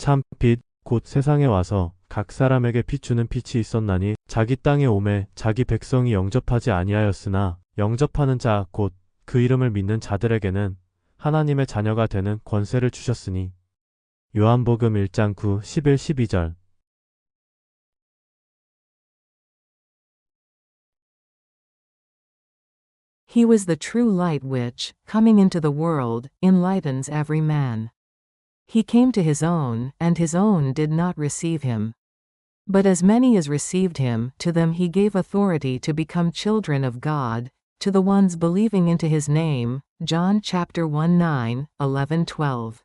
참 빛 곧 세상에 와서 각 사람에게 비추는 빛이 있었나니 자기 땅에 오매 자기 백성이 영접하지 아니하였으나 영접하는 자 곧 그 이름을 믿는 자들에게는 하나님의 자녀가 되는 권세를 주셨으니 요한복음 1장 9, 11, 12절 He was the true light which, coming into the world, enlightens every man. He came to his own, and his own did not receive him. But as many as received him, to them he gave authority to become children of God, to the ones believing into his name. John chapter 1 9, 11 12.